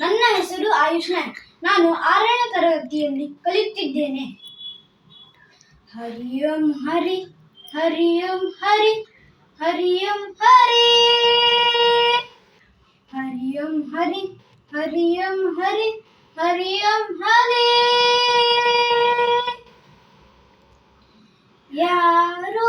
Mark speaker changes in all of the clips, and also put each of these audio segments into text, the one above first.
Speaker 1: ನನ್ನ ಹೆಸರು ಆಯುಷ್ಮಾನ್. ನಾನು ಆರನೇ ತರಗತಿಯಲ್ಲಿ ಕಲಿಯುತ್ತಿದ್ದೇನೆ ಹರಿಯಂ ಹರಿ ಹರಿಯಂ ಹರಿ ಹರಿಯಂ ಹರಿ. ಹರಿಯಂ ಹರಿ ಹರಿಯಂ ಹರಿ ಹರಿಯಂ ಹರಿ. ಯಾರು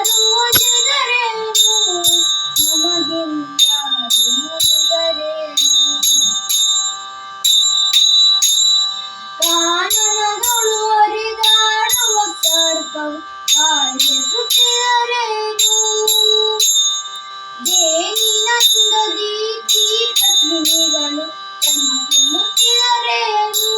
Speaker 1: ಯಾರು ಒಲಿದರೇನು ನಮಗೆ ಯಾರು ಮುನಿದರೇನು ಕಾನನಗಳು ಹರಿದಾಡುವ ಸರ್ಪವು ಆಲಿಸುತ್ತಿದರೇನು ಜೇನಿನಂದದಿ ಕೀಟ ಕ್ರಿಮಿಗಳು ಚರ್ಮಕ್ಕೆ ಮುತ್ತಿದರೇನು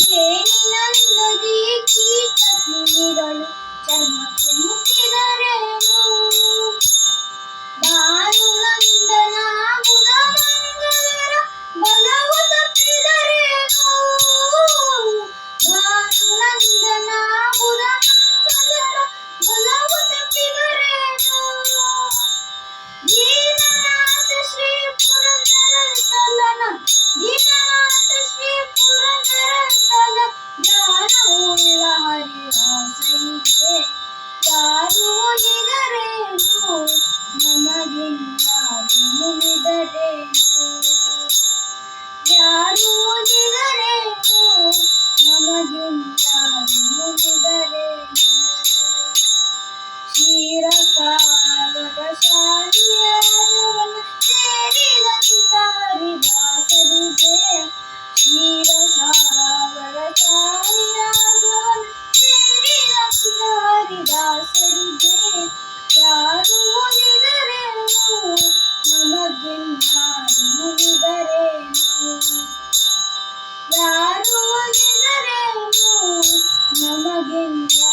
Speaker 1: ಜೇನಿನಂದದಿ ಕೀಟ ಕ್ರಿಮಿಗಳು ಚರ್ಮಕ್ಕೆ ಮುತ್ತಿದರೇನು ಭಾನುನಂದನ ಬುಧ ಮಂಗಳರ ಬಲವು ತಪ್ಪಿದರೇನು ಭಾನುನಂದನ ಬುಧ ಮಂಗಳರ ಬಲವು ತಪ್ಪಿದರೇನು ದೀನನಾಥ ಶ್ರೀ ಪುರಂದರ ಯಾರು ಒಲಿದರೇನು ನಮಗೆ ಯಾರು ಮುನಿದರೇನು ಕ್ಷೀರಸಾಗರ ಶಾಹಿಯಾದವನ ಸೇರಿದಂತ ಹರಿದಾಸರಿಗೆ ಕ್ಷೀರಸಾಗರ ಶಾಹಿಯಾದವನ ಸೇರಿದಂತ ಹರಿದಾಸರಿಗೆ ಯಾರು